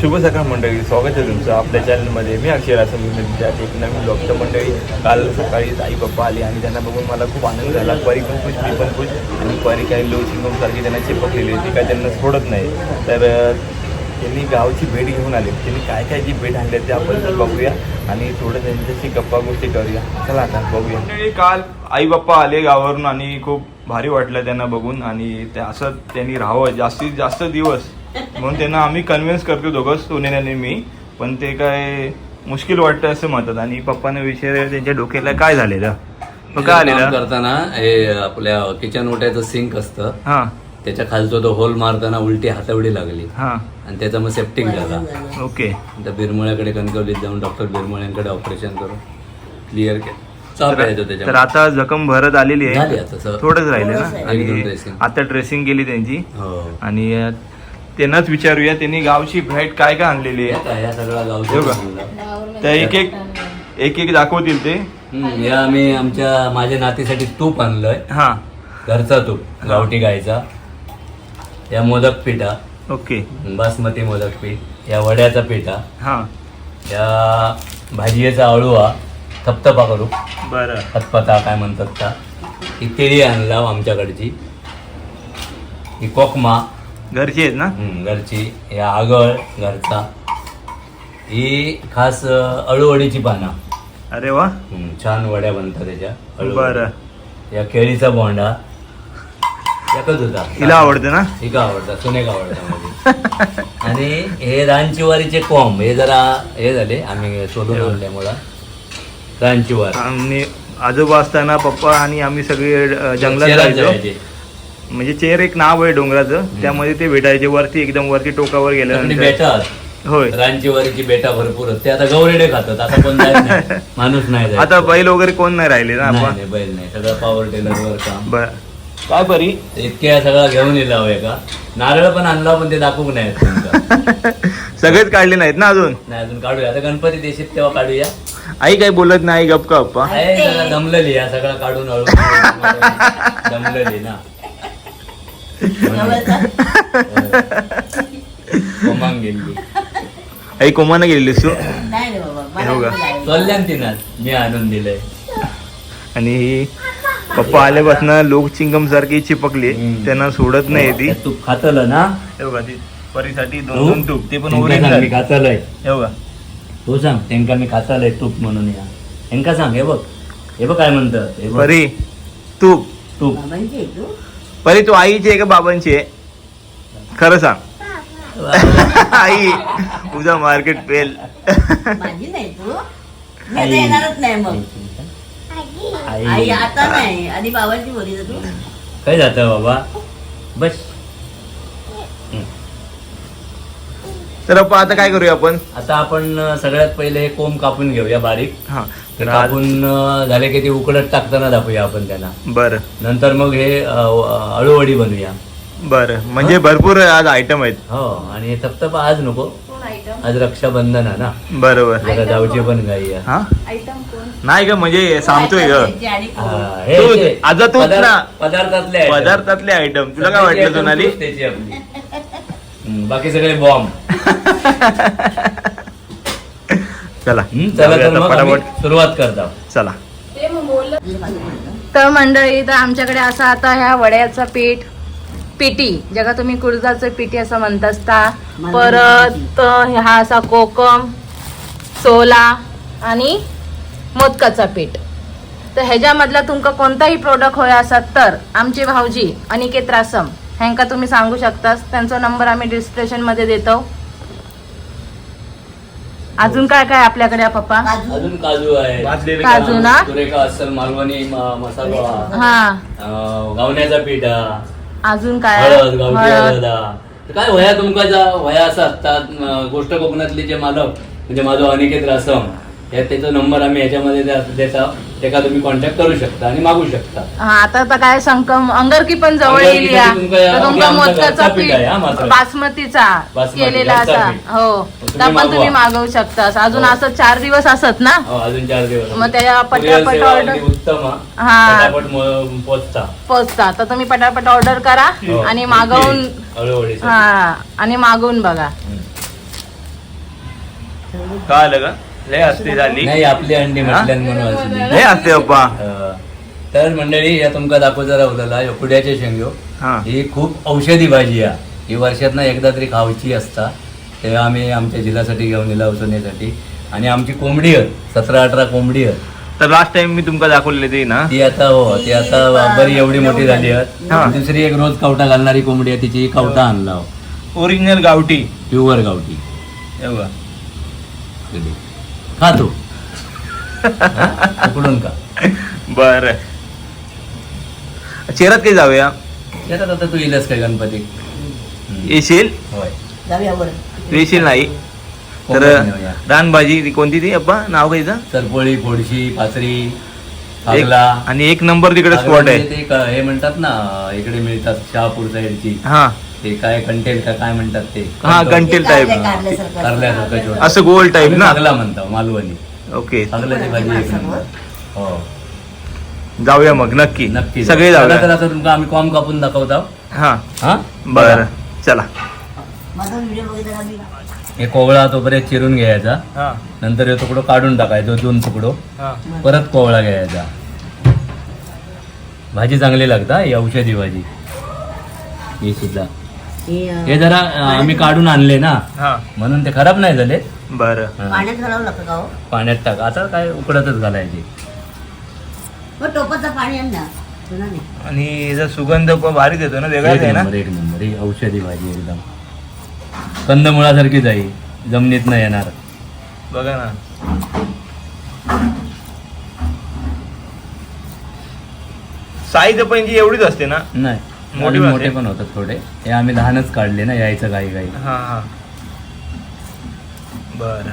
शुभ सकाळ मंडळी स्वागत आहे तुमचं आपल्या चॅनलमध्ये मी अक्षर असं मी तुमच्या एक नवीन ब्लॉग मंडळी. काल सकाळी आई पप्पा आली आणि त्यांना बघून मला खूप आनंद झाला. परी पण खुश मी पण खुश. आणि परी काही लो सारखी त्यांना चिपकलेली होती काय त्यांना सोडत नाही. तर त्यांनी गावची भेट घेऊन आले. त्यांनी काय काय जी भेट आणली ते आपण बघूया आणि थोडं त्यांच्याशी गप्पा गोष्टी करूया. चला आता बघूया. काल आई बाप्पा आले गावावरून आणि खूप भारी वाटलं त्यांना बघून आणि ते असं त्यांनी राहावं. जास्तीत जास्त दिवस म्हणून त्यांना आम्ही कन्व्हिन्स करतो दोघं सोनेन आणि मी. पण ते काय मुश्किल वाटतं असं म्हणतात. आणि पप्पाने विचार त्यांच्या डोक्याला काय झालेलं? मग काय काम आलेलं? करताना हे आपल्या किचन ओट्याचं सिंक असतं. हां. त्याच्या खालचा तो होल मारताना उलटी हातावडी लागली. हां. आणि त्याचा मग सेप्टिक झाला. ओके. त्या बिरमळ्याकडे कणकवलीत जाऊन डॉक्टर बिरमळ्यांकडे ऑपरेशन करून क्लिअर केलं. चाप यायचो तर आता जखम भरत आलेली झाली आहे आता सर थोडंच राहिले ना? आणि dressing. आता ड्रेसिंग केली त्यांची. हो. आणि त्यांनाच विचारूया त्यांनी गावची भेट काय काय आणलेली आहे. या का? त्या एक एक एक एक दाखवतील ते. या आम्ही आमच्या माझ्या नातीसाठी तूप आणलंय. हां. घरचा तूप गावठी गायचा. या मोदक पिठा. ओके. बासमती मोदक पीठ या वड्याचा पिठा. हां. या भाजीचा अळूवा थपथपा करू. बरं. खतपता काय म्हणतात का? ही केळी आणला आमच्याकडची. ही कोकमा घरची आहेत ना? हम्म, घरची. या आगळ घरचा. ही खास अ, अळूवडीची पानं. अरे वा. हम्म, छान वड्या बनतात त्याच्या अळूवडी. बरं. या केळीचा बोंडा. एकच होता. हिला आवडतं ना? ही का आवडतात सुनेक आवडतात मध्ये. आणि हे रानचिवारीचे कोंब हे जरा हे झाले आम्ही शोधून आणल्यामुळं. रानचिवार. आणि आजोबा असताना पप्पा आणि आम्ही सगळे अं, जंगलात जायचो जायचे. म्हणजे चेर एक नाव आहे डोंगराचं. त्यामध्ये ते भेटायचे वरती एकदम वरती टोकावर गेल्यानंतर. बेटा होय. रानचिवारीची बेटा भरपूर आहेत. ते आता गौरेडे खातात. आता कोण जात नाही. माणूस नाही जात. आता बैल वगैरे कोण नाही राहिले ना नाही, आपण? नाही, बैल नाही. सगळं पॉवर टेलरवर काम. बर. काय बरी? इतक्या सगळं घेऊन येला हवंय का नारळ पण आणला पण ते दाखवू नाही तुमचं. सगळेच काढले नाहीत ना अजून? नाही अजून काढूया. आता गणपती देशीत तेव्हा काढूया. आई काही बोलत नाही गप का आहे सगळं दमलेली या सगळं काढून हळू दमलेली ना. कोमांग गेली. आई कोमानं गेलेली सु नाही रे बाबा हे. मला नाही. चलल्यान तिनं मी आणून दिलंय. आणि पप्पा आल्यापासून लोक चिंगम सारखी चिपकली. हम्म. त्यांना सोडत नाही ती. तू खातलं ना? हे बघा ती परीसाठी दोन तू? दोन तूप. ते पण त्यांका सांग, मी ओरिजिनल खातलंय. हे बघा. तू सांग त्यांका मी खातलंय तूप म्हणून या. त्यांका सांग हे बघ. हे बघ काय म्हणतात हे बघ. परी तूप. तूप. बाबांची आहे तू परी तू आईची आहे का बाबांची आहे? खरं सांग. आई उद्या मार्केट पेल माझी नाही तू. मी आता येणारच नाही मग. आई. आई आता नाही. आधी बाबांची बोली तू काय जात बाबा? बस. तर आता काय करूया आपण? आता आपण सगळ्यात पहिले हे कोंब कापून घेऊया बारीक. हा. तर कापून झाले की ते उकडत टाकताना दाखवूया आपण त्यांना. बर. नंतर मग हे अळूवडी बनवूया. बर. म्हणजे भरपूर आज आयटम आहेत. हो आणि हे थपथप आज नको. आज रक्षाबंधन आहे ना. बरोबर. जरा जाऊची पण गाई आहे. हा? नाही का म्हणजे सांगतोय ग. हा? हे तूच. ना. पदार्थातले. पदार्थातले आयटम तुला काय वाटलं सोनाली. हम्म, बाकी सगळे बॉम्ब चला. तर मग आम्ही सुरुवात करता. चला. तर मंडळी तर आमच्याकडे असा आता ह्या वड्याचं पीठ पिठी ज्याला तुम्ही कुळजाचं पिठी असं म्हणत असता परत हा असा कोकम सोला आणि मोदकाचा पीठ. तर ह्याच्यामधला तुमका कोणताही प्रोडक्ट होय असत तर आमची भाऊजी अनिकेत रासम ह्यांका तुम्ही सांगू शकतास. त्यांचा नंबर आम्ही डिस्क्रिप्शनमध्ये देतो. अजून काय काय आपल्याकडे पप्पा अजून काजू आहे भाजलेले काजू ना? सुरेखा असल मालवणी म- मसाला हा अं, गावण्याचा पिठा अजून काय आहे? हळद गावठी हळद. हळद. तर काय वया तुमका ज्या वया असं असतात अं, गोष्ट कोकणातले जे मालक म्हणजे माझा अनिकेत रासम या त्याचा नंबर आम्ही याच्यामध्ये देता त्याका तुम्ही कॉन्टॅक्ट करू शकता आणि मागू शकता हा आता तर काय संकम अंगरकी पण जवळ येईल या साठी तुमका या- तर तुमका आमचा मोदकाचा घरचा पीठ आहे हा पीठ मात्र. बासमतीचा बासमती, केलेला असा पीठ. हो तुम्ही तर पण तुम्ही मागवा. मागवू शकता अजून हो. असं चार दिवस असत ना हो, अजून चार दिवस मग Courier पटापट सेवा order- अगदी उत्तम हा. हा. पटापट म- पोचता पोचता तर तुम्ही पटापट ऑर्डर करा हो. आणि मागवून हळूहळू हा आणि मागवून बघा का आलं का लय असते झाली. नाही आपली अंडी म्हटल्यान म्हणून असली. लय असते तर मंडळी या तुमका दाखवता रावलेला ह्यो कुड्याचे शेंग्यो. हा. ही खूप औषधी भाजी आहे ही वर्षातनं एकदा तरी खावची असता. तेव्हा आम्ही आमच्या जिल्ह्यासाठी घेऊन दिला औषधीसाठी. आणि आमची कोंबडी आहे सतरा अठरा कोंबडी आहे. तर लास्ट टाइम मी तुमका दाखवलेली ती ना? ती आता हो ती आता बरी एवढी मोठी झाली आहे. हा. दुसरी एक रोज कवटा घालणारी कोंबडी आहे तिची कवटा आणला हो. ओरिजिनल गावठी. प्युअर गावठी. हे बघा. कधी खातो उकडून का? बर. चेरात काही जाऊया? येतात आता तू येईलच काय गणपती? येशील? होय. जाऊया तू येशील नाही? तर नेऊया. रानभाजी ती कोणती ती? अप्पा नाव काय तिचं? सरपोळी फोडशी पाचरी. एक आणि एक नंबर तिकडे स्पॉट म्हणजे आहे. ते क- हे म्हणतात ना इकडे मिळतात शहापूर साईडची. हा. ते काय कंटेल का काय म्हणतात ते? हा, कंटेल कारल्यासारखं. छोटं. असं गोल टाईप आम्ही ना? फागला म्हणतो मालवणी. ओके फागल्याची भाजी एक नंबर. हो. जाऊया मग नक्की. नक्की सगळे चला तर जाऊया आता तुमका आम्ही कॉम कापून दाखवतो. हा. हा? बर. चला. माझा व्हिडिओ बघितला का? हे कोवळा तोपर्यंत चिरून घ्यायचा. हा. नंतर हे तुकडो काढून टाकायचो दोन तुकडो. हा. परत कोवळा घ्यायचा. भाजी चांगली लागता ही औषधी भाजी. ही सुद्धा. हे, अं, हे जरा अं, आम्ही काढून आणले ना. हा. म्हणून ते खराब नाही झाले. बर. हा. पाण्यात घालावं लागतं का हो? पाण्यात टाक. आता काय उकडतच घालायचे. मग टोपाचं पाणी आण ना. जुना नाही आणि याचा सुगंध पण भारी देतो ना वेगळाच एक आहे ना? नंबर एक नंबर. ही औषधी भाजी एकदम. कंदमुळासारखीच आहे जमिनीत नाही येणार. बघा ना. साईज पण जी एवढीच असते ना? नाही मोठी मोठे पण होतात थोडे. हे आम्ही लहानच काढले ना यायचं काही काही. हा हा. बर.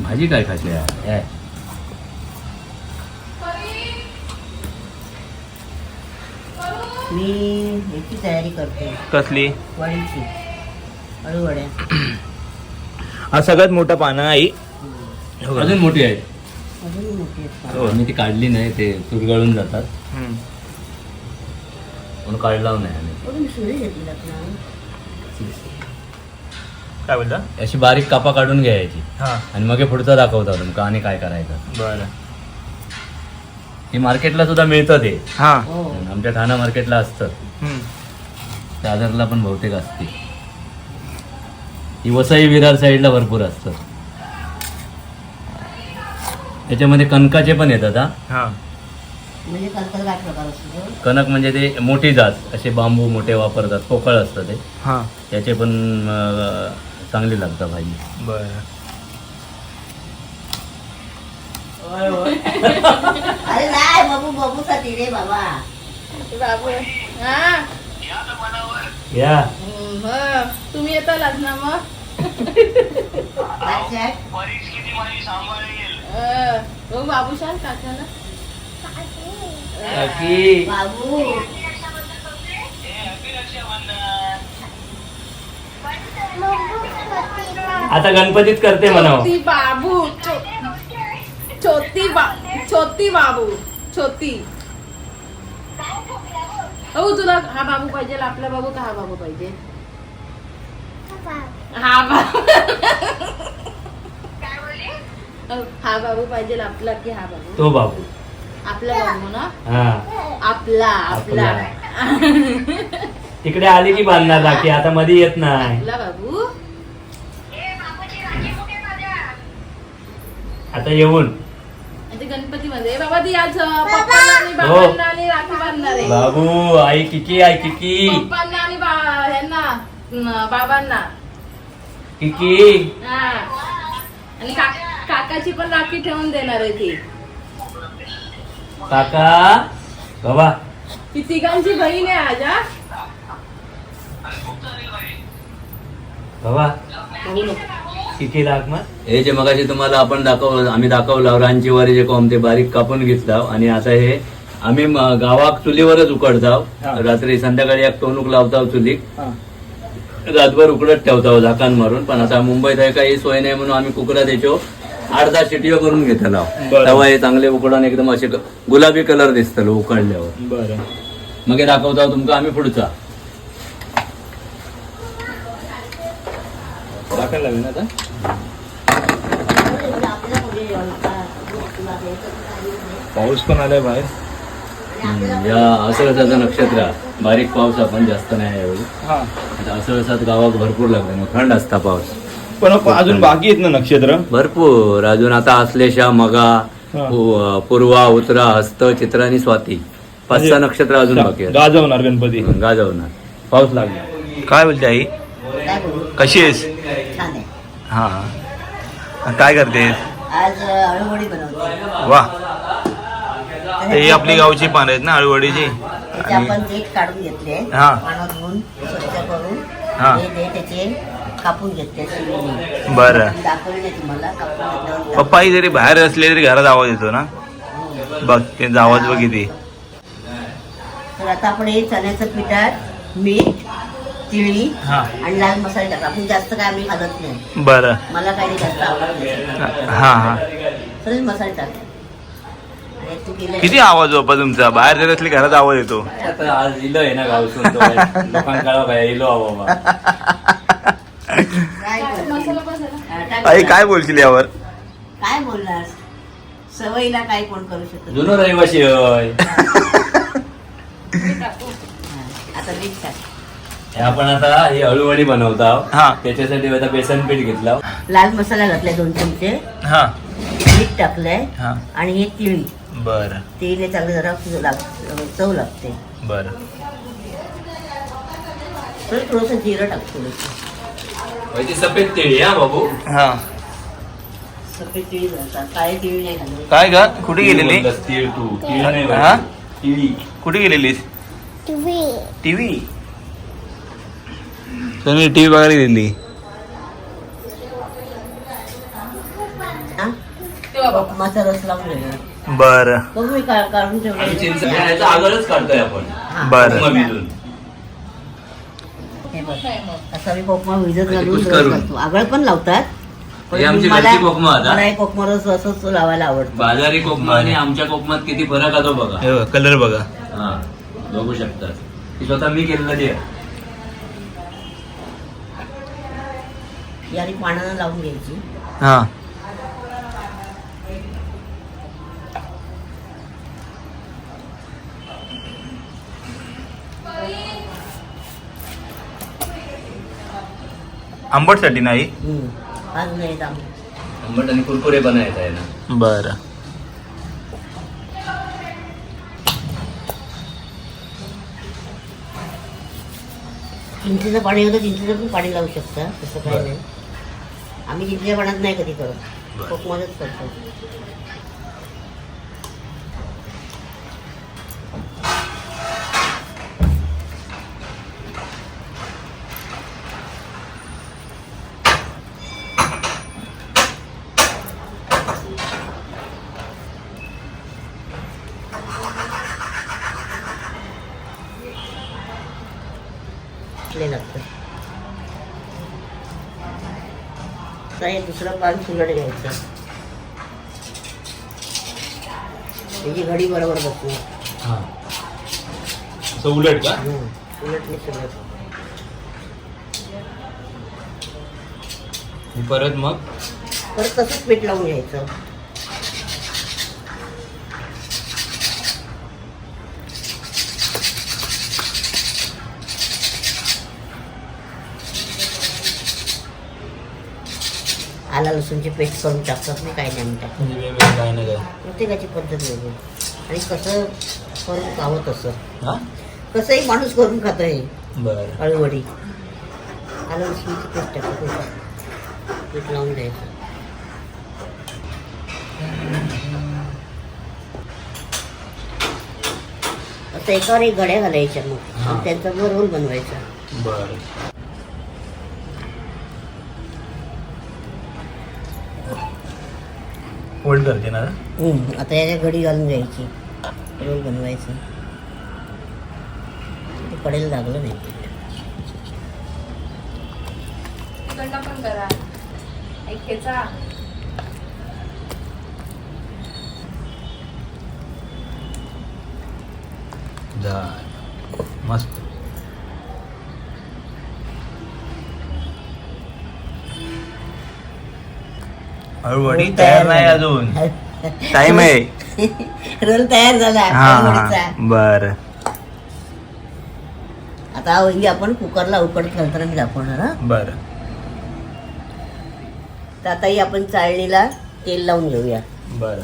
भाजी काय आहे हे. मी याची तयारी करते. कसली? हा सगळ्यात मोठा पानं आई हो? अजून मोठी आहे. अजून मोठी आहेत हो. आम्ही ती काढली नाही ते चुरगळून जातात. हम्म. म्हणून काढला नाही आम्ही. वरून सुरी घेतली आपण काय बोलता अशी बारीक कापा काढून घ्यायची. हा. आणि मग हे पुढचं दाखवता तुमका आणि काय करायचं. बर. हे मार्केटला सुद्धा मिळतं ते. हा. हो. आमच्या ठाणा मार्केटला असतं. हम्म. दादरला पण बहुतेक असते. ही वसई विरार साईडला भरपूर असतं. त्याच्यामध्ये कणकाचे पण येतात हा? हा. म्हणजे कलकल काय प्रकार असतो तो? कणक म्हणजे ते मोठी जात असे बांबू मोठे वापरतात पोकळ असतं ते. हा. त्याचे पण अं, चांगली लागतात भाजी. बर. अरे नाही बाबू बाबूसाठी रे बाबा. बाबू हा? या. मग तुम्ही येता लग्न मग? अं, हो बाबू शाल काकाला. बाबू. आता गणपतीत करते म्हणावं. छोटी बाबू छो- छोटी बा छोटी बाबू छोटी हो तुला हा बाबू पाहिजे आपला बाबू का हा बाबू पाहिजे? हा बाबू. हो, हा बाबू पाहिजे आपला की हा बाबू? तो बाबू. आपला बाबू ना? हा. आपला आपला. तिकडे आली की बांधणार राखी आता मध्ये येत नाही. आपला बाबू? आता येऊन. ते गणपती मध्ये बाबा ती आज पप्पांना आणि बाबांना आणि राखी बांधणार आहे. बाबू आई किकी आई किकी. पप्पांना आणि बा- ह्यांना न, बाबांना. किकी? हा. आणि का- काकाची पण राखी ठेवून देणार आहे ती. काका? बाबा. ती तिघांची बहीण आहे आज हा. बाबा. बघू नको. किती लाख मग? हे जे मगाशी तुम्हाला आपण दाखव आम्ही दाखवलं रानची वारी जे कोंब ते बारीक कापून घेतलाव. आणि आता हे आम्ही म- गावाक चुलीवरच उकडताव. हा. रात्री संध्याकाळी एक टोनूक लावताव चुलीक रातभर उकडत ठेवता झाकान मारून. पण आता मुंबईत आहे काही सोय नाही म्हणून आम्ही कुकडा द्यायचो आठ दहा शिटीओ करून घेतला. तेव्हा हे चांगले उकडून एकदम असे गुलाबी कलर दिसतलो उकडल्यावर. बरं. मग हे दाखवता तुमका आम्ही पुढचा. पाऊस पण आलाय बाहेर. या असळसाचं नक्षत्र. बारीक पाऊस आपण जास्त नाही यावेळी हा. आता असळसात गावात भरपूर लागतो मग थंड असता पाऊस. पण अजून बाकी आहेत ना नक्षत्र? भरपूर. अजून आता आश्लेषा मगा हा. पूर्वा उत्तरा हस्त चित्रा आणि स्वाती. पाच सहा नक्षत्र अजून बाकी आहेत. गाजवणार गणपती. गाजवणार. पाऊस लागला. काय बोलते आई? काय बोलू कशी आहेस? छान आहे. हा. काय करतेस? आज अ, अळूवडी बनवते. वा. ही आपली गावची पानं आहेत ना अळूवडीची त्याचे आणि आपण देठ काढून घेतले. हा. पानं धुवून स्वच्छ करून हा. हे देठ त्याचे कापून घेतले शिवून. बरं. दाखवले नाही तुम्हाला कापून घेतल्यावर पप्पा ही जरी बाहेर असले तरी घरात आवाज येतो ना? बघ ते आवाज बघ किती. तर आता आपण हे चण्याचं पिठात मीठ तिळी हा. आणि लाल मसाले टाकतो आपण जास्त काय आम्ही घालत नाही. बरं. मला काही जास्त आवडत नाही. हा हा. सगळे मसाले टाकतो आणि तू केले किती आवाज बाप्पा तुमचा? बाहेर जरी असले घरात आवाज येतो. आता आज इलो आहे ना गावसून लोकांकडे इलो बाबा. आई. काय बोलशील यावर? काय बोलणार? सवयीला काय कोण करू शकत. जुनो रहिवाशी होय. आता मीठ टाक आपण आता ही अळूवडी बनवतो हा. त्याच्यासाठी आता बेसन पीठ घेतला लाल मसाला घातलाय दोन चमचे. हा. मीठ टाकलंय. हा. आणि हे तिळी बर. तिळीने चांगलं जरा लाग- चव लागते. बर. थोडंसं जिरं टाकतो. ती सफेद केळी हा बाबू. हा. सफेद तिळी घालतात काळे तिळी नाही घालत. काय ग? कुठे गेलेली? बोललास तीळ तू. तीळ नाही हा? बोलत. तिळी. कुठे गेलेलीस? टीव्ही. तुम्ही टीव्ही बघायला गेलेली. हा? उपमाचा रस लावून बर. बघ मी का- काढून ठेवलं चिंच काढतोय आपण. हा. बर. उपमा भिजून. हे बघ असा मी कोकमा विजत घालून कुस रस करून. घालतो आगळ पण लावतात पण हे आमची मला घरची कोकमा आता. मला हे कोकमा रस असंच लावायला आवडतं. बाजारी कोकमा आणि आमच्या कोकमात किती फरक आहे तो बघा कलर बघा. हा बघू शकता. ती स्वतः मी केलेली आहे आणि पाण्यानं लावून घ्यायची. हा. आंबटसाठी नाही? हम्म. आज नाही येत. आंबट आणि कुरकुरे पण येत आहे ना बर. चिंचेचं पाणी होतं चिंचेचं पण पाणी लावू शकता तसं काही नाही. आम्ही चिंचेच्या पाण्यात नाही कधी करत. कोकमातच करतो. आता हे दुसरं पान सुलट घ्यायचं. त्याची घडी बरोबर उलट का? हम्म. उलट नाही सुलट परत मग? परत तसंच पीठ लावून घ्यायचं. आला लसूणची पेस्ट करून टाकतात नाही टाकत काय नाही काय प्रत्येकाची पद्धत वेगळी. आणि कसं करून खावं तसं. हा? कसंही माणूस करून खातो हे. बर. अळूवडी आलं लसूणची पेस्ट टाकायचं पीठ लावून द्यायचं. आता एकावर एक गड्या घालायच्या मग. त्यांचा रोल बनवायचा. बर. फोल्ड करते ना? हम्म, आता याच्या घडी घालून घ्यायची. रोल बनवायचं. ते कडेला लागलं नाही. तिकडनं पण करा. एक खेचा झालं. मस्त. हळूहळी तयार नाही अजून. टाइम आहे. रोल तयार झाला बर. आता हा आपण कुकरला उकड नंतर मी दाखवणार हा. बर. तर आता ही आपण चाळणीला तेल लावून घेऊया. बर.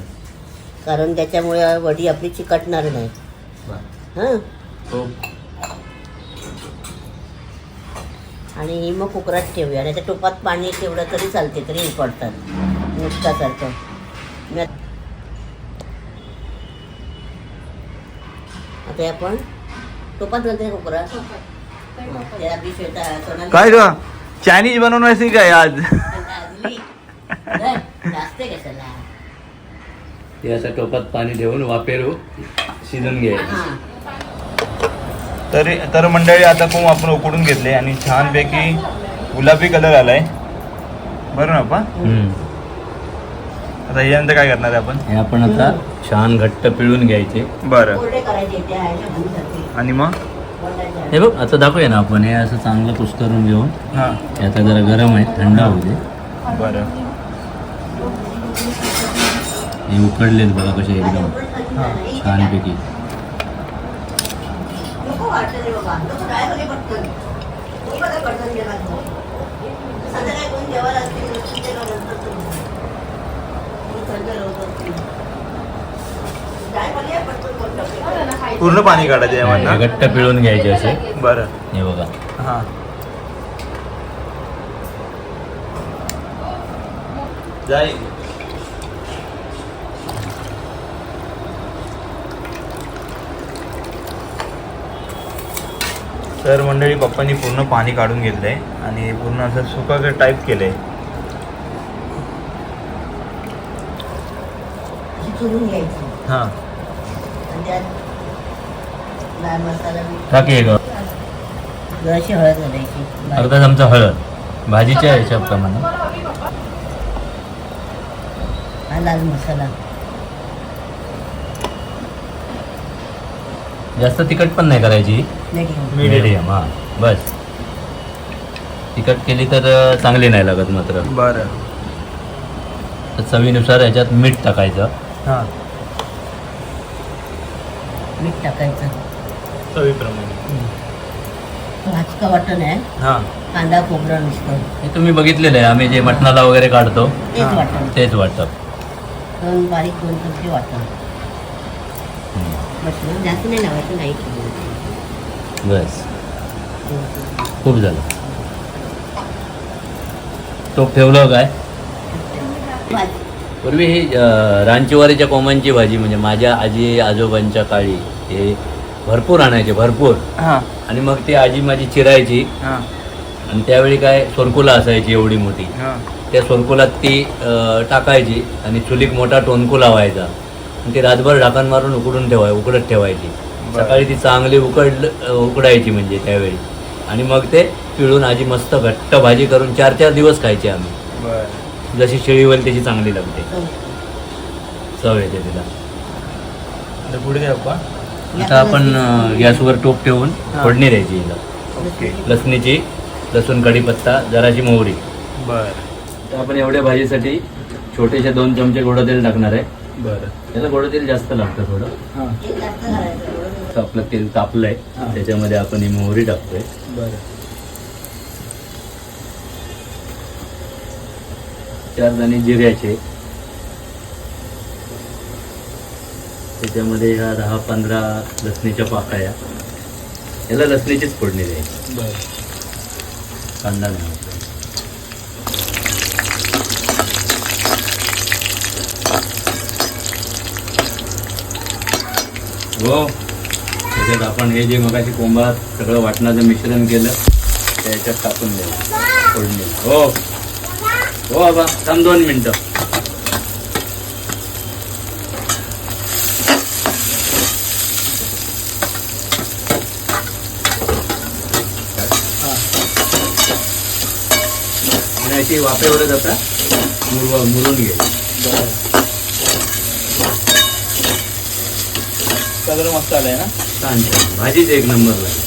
कारण त्याच्यामुळे वडी आपली चिकटणार नाही. हां. हो. आणि ही मग कुकरात ठेवूया. आणि त्या टोपात पाणी ठेवलं तरी चालते तरी उकडतात. नुकतासारखं मी आत- आता आपण टोपात घालते सोनाली- काय ग? चायनीज बनवण्याची काय आज? ते असं टोपात पाणी ठेवून वापेरू शिजून घ्यायचं. हां. तर तर मंडळी आता कोंब आपण उकडून घेतले आणि छानपैकी गुलाबी कलर आलाय. बरं ना पा. आता यानंतर काय करणार आहे आपण? हे आपण आता छान घट्ट पिळून घ्यायचे. बरं. आणि मग. हे बघ आता दाखवूया ना आपण. हे असं चांगलं कुस्करून घेऊन. हां. हे आता जरा गरम आहे थंड होऊ दे. बरं. हे उकडलेत बघा कसे एकदम. छानपैकी. पूर्ण पाणी काढायचं यामधनं घट्ट पिळून घ्यायचे असे. बरं. हे बघा. हां. जाय तर मंडळी पप्पांनी पूर्ण पाणी काढून घेतलंय आणि पूर्ण असं सुका टाईप केलंय. चुरून घ्यायची हां. आणि त्यात लाल मसाला मीठ टाकी एक. जराशी हळद घालायची. बारीक. अर्धा चमचा हळद. भाजीच्या ह्याच्याप्रमाणे हा लाल मसाला. जास्त तिखट पण नाही करायची. मिडियम हा. बस. तिखट केली तर अं, चांगली नाही लागत मात्र. बरं. तर चवीनुसार याच्यात मीठ टाकायचं. हां. मीठ टाकायचं. चवीप्रमाणे. भाजका वाटण आहे. हां. कांदा खोबरं नुसतं हे तुम्ही बघितलेलं आहे. आम्ही जे मटणाला वगैरे काढतो. तेच. वाटण. तेच वाटतं. दोन बारीक दोन चमचे वाटण. बस ना जास्त नाही लावायचं नाही बस. खूप झालं. टोप ठेवलं काय? भाजी पूर्वी ही अं, रानचिवारीच्या कोमांची भाजी म्हणजे माझ्या आजी आजोबांच्या काळी हे भरपूर आणायचे भरपूर. हां. आणि मग ती आजी माझी चिरायची. हां. आणि त्यावेळी काय सोरकुला असायची एवढी मोठी. हां. त्या सोरकुलात ती अं, टाकायची आणि चुलीक मोठा टोनकू लावायचा. आणि ती रातभर ढाकण मारून उकडून ठेवाय उकडत ठेवायची. बरं. सकाळी ती चांगली उकड उकडायची म्हणजे त्यावेळी. आणि मग ते पिळून आजी मस्त घट्ट भाजी करून चार चार दिवस खायची आम्ही. बरं. जशी शेळीवल त्याची चांगली लागते. चव येते तिला. आता पुढे द्या आता आपण गॅसवर टोप ठेवून हा. फोडणी द्यायची हिला. ओके. लसणीची लसूण कढीपत्ता जराची मोहरी. बरं. तर आपण एवढ्या भाजीसाठी छोटेसे दोन चमचे गोडं तेल टाकणार आहे. बरं. त्याला गोडं तेल जास्त लागतं थोडं. हां. आपलं तेल तापलंय. हा. त्याच्यामध्ये आपण ही मोहरी टाकतोय. बरं. चार दाणे जिऱ्याचे त्याच्यामध्ये ह्या दहा पंधरा लसणीच्या पाकळ्या याला लसणीचीच फोडणी द्यायची. कांदा नाही. हो. त्याच्यात आपण हे जे मगाशी कोंबा सगळं वाटणाचं मिश्रण केलं त्या याच्यात टाकून द्यायचं. फोडणी. हो. हो बाबा थांब दोन मिनटं. आणि अशी वाफेवरच आता मुरवा मुरून घ्यायची कलर मस्त आलाय ना? छान छान. भाजीच एक नंबर लागेल.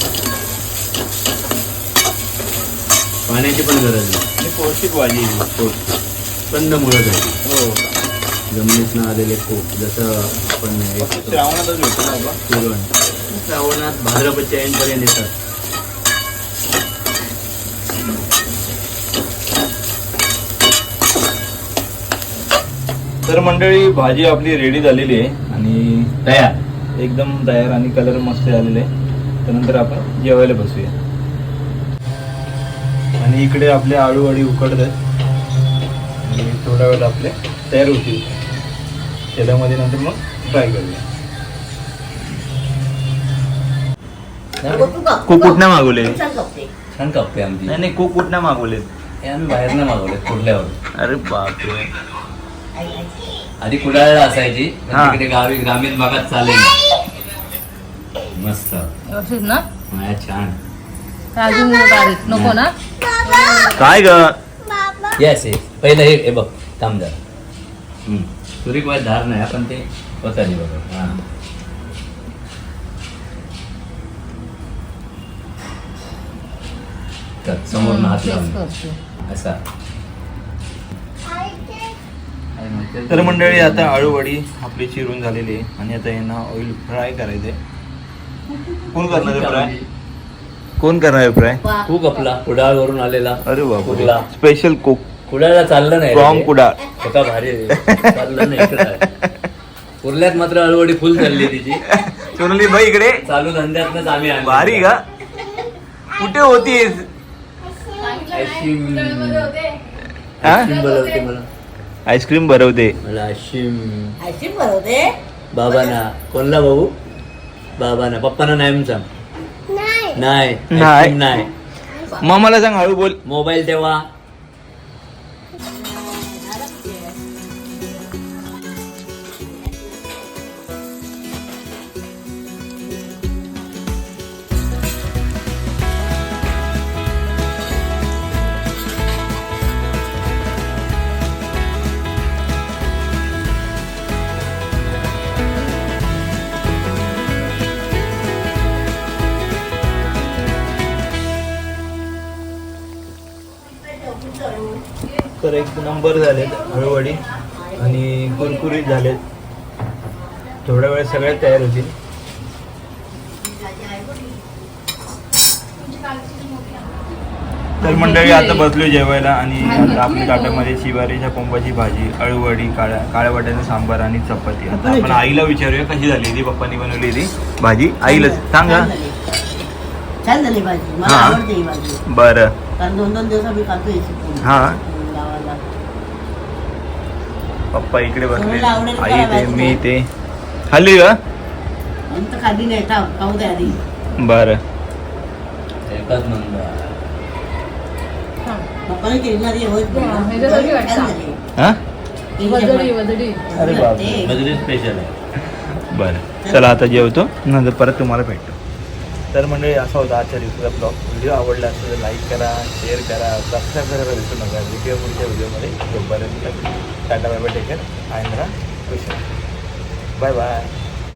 पाण्याची पण गरज नाही. आणि पौष्टिक भाजी आहे. कंद मुळत आहे. हो. जमिनीतनं आलेले खूप जसं आपण श्रावणातच भेटतो ना बाबा. पुरण. श्रावणात भाद्रपदच्या एंडपर्यंत येतात. तर मंडळी भाजी आपली रेडी झालेली आहे आणि तयार. एकदम तयार आणि कलर मस्त झालेले आहे. त्यानंतर आपण जेवायला बसूया. आणि इकडे आपले आळू वाडी उकडतात आणि थोड्या वेळ आपले तयार होतील. तेलामध्ये नंतर मग फ्राय करूया. तू का? खूप कुठनं मागवले? छान कपते. आमची. नाही नाही खूप कुठनं मागवलेत हे आम्ही बाहेरनं मागवले कुठल्यावर? अरे बापरे. आधी कुडाळला असायची. पण हा. तिकडे गावी ग्रामीण भागात चालेल. मस्त. व्यवस्थित ना? माया छान. अजून बारीक नको ना. काय ग? येस येस पहिलं हे हे बघ तामदार तुरी काय धार नाही पण ते होता बघ. हा. तर समोर हात लावून असा. तर मंडळी आता आळूवडी आपली चिरून झालेली आहे आणि आता यांना ऑइल फ्राय करायचे कोण करणार आहे फ्राय कोण करणार फ्राय? वा. खूप आपला. कुडाळ वरून आलेला. अरे. बाबा. स्पेशल कुक कुडाळला चाललं नाही फ्रॉम रे. कुडाळ. होता भारी. चाललं नाही इकडं आहे. कुर्ल्यात मात्र अळवडी फुल चालली तिची. सोनली भाई इकडे. चालू धंद्यातनच आम्ही आणली. भारी का? कुठे होतीस? आईस्क्रीम हा? बोलवते मला. आईस्क्रीम भरवते मला आईस्क्रीम आईस्क्रीम बनवते? बाबांना. कोणला भाऊ? बाबांना. पप्पांना नाही सांग. नाही. नाही. मग मला सांग हळू बोल. मोबाईल तेव्हा तर एक नंबर झालेत हळूवडी आणि कुरकुरीत झालेत. थोड्या वेळ सगळ्यात तयार होतील. तर मंडळी आता बसलो जेवायला आणि आता आपल्या ताटामध्ये शिवारीच्या कोंबाची भाजी अळूवडी काळ्या काळ्या वाट्याचं सांबार आणि चपाती. आता आपण आईला विचारूया कशी झाली ती? पप्पांनी बनवली ती भाजी. आईला सांगा. छान झाली. भाजी. मला. आवडते ही भाजी. बरं. कारण दोन दोन दिवस आम्ही खातो याची हा. पप्पा इकडे बसले आई ते? मी ते. खाल्ली का? खाली नाही खाऊ आधी. बरं. एकच नंबर. हा. हा अरे बापरे. मजुरी स्पेशल आहे. बरं चला आता जेवतो. नंतर परत तुम्हाला भेटतो. तर म्हणजे असा होता आजच्या दिवसाचा ब्लॉग व्हिडिओ आवडला असेल तर लाईक करा शेअर करा सबस्क्राईब करायला विसरू नका. व्हिडिओ पुढच्या व्हिडिओमध्ये. तोपर्यंत टाटा बाय बाय टेकर आयंद्रा खुश बाय बाय